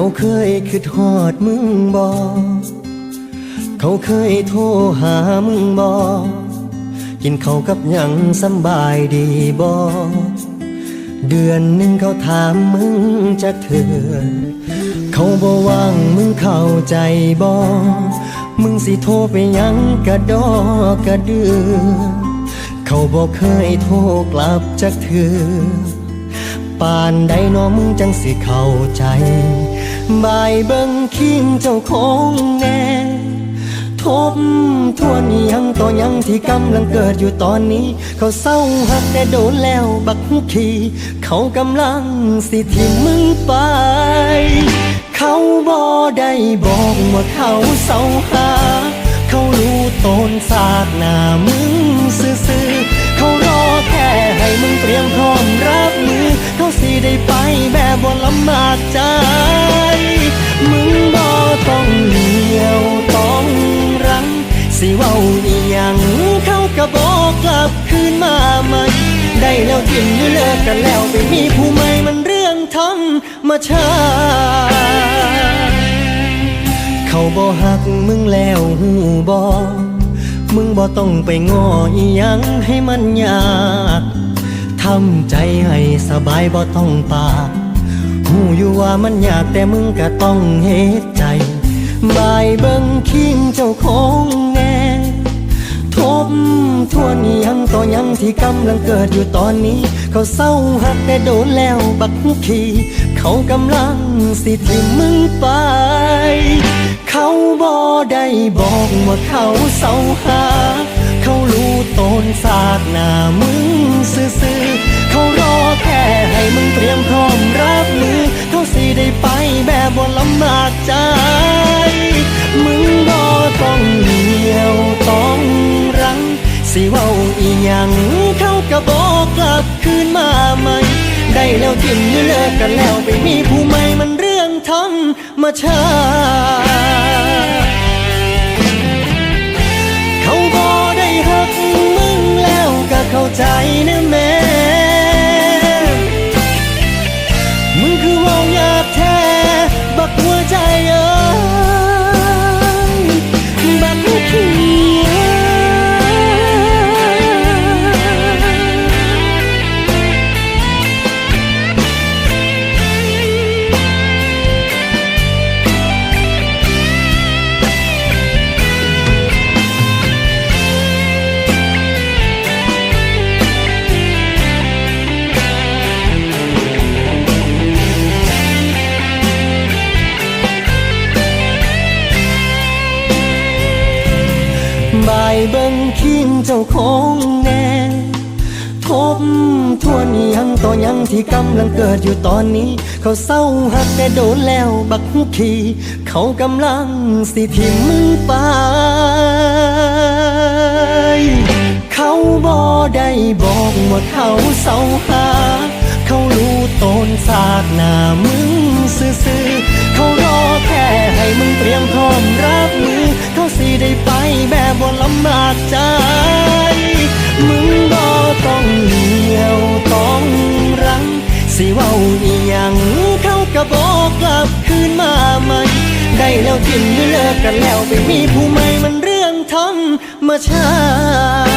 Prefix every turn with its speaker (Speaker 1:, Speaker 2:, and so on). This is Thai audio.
Speaker 1: เขาเคยคิดฮอดมึงบอเขาเคยโทรหามึงบอกินเขาวกับหยังสบายดีบอเดือนหนึ่งเขาถามมึงจะเถื่อเขาบ่ว่างมึงเข้าใจบอมึงสิโทรไปยังกระดอกระเดือ เขาบอกเคยโทรกลับจากเธอ ปานใดน้อมึงจังสิเข้าใจ บายเบิ่งคิงเจ้าของแน่ทบทวนยังต่อยังที่กำลังเกิดอยู่ตอนนี้ เขาเศร้าหักแต่โดนแล้วบักหุกขีเขากำลังสิทิมมึงไป เขาบ่ได้บอกว่าเขาเศร้าหาเขารู้ตนสากหน้ามึงซื่อำบากใจ มึงบ่ต้องเหลียวต้องรัง สิเว้าอีหยังเขาก็บอกกลับคืนมาใหม่ได้แล้วทิ้งหรือเลิกกันแล้วไปมีผู้ใหม่มันเรื่องธรรมชาติเขาบ่หักมึงแล้วหูบ่มึงบ่ต้องไปง้ออีหยังให้มันยากทำใจให้สบายบ่ต้องปาก อยู่ว่ามันยากแต่มึงก็ต้องเฮ็ดใจบายเบิ่งคิงเจ้าของแน่ทบทวนยังต่อยังที่กำลังเกิดอยู่ตอนนี้ เขาเศร้าหักแต่โดนแล้วบักขีเขากำลังสิที่มึงไป เขาบ่ได้บอกว่าเขาเศร้าหาเขารู้ตนสากหน้ามึง แล้วทิ้งหรือเลิกกันแล้วไปมีผู้ใหม่มันเรื่องธรรมชาติ บายเบิ่งคิงเจ้าของแน่ทบทวนยังต่อยังที่กำลังเกิดอยู่ตอนนี้ เขาเศร้าหักแต่โดนแล้วบักหุกขีเขากำลังสิทิมมึงไป เขาบ่ได้บอกว่าเขาเศร้าหาเขารู้ตนสากหน้ามึงซื่อำมากใจ มึงบ่ต้องเลี้ยวต้องรัง สิเว้าอีหยังเขากระบอกกลับคืนมาใหม่ ได้แล้วกินได้เลิกกันแล้วไปมีผู้ใหม่มันเรื่องธรรมชาติ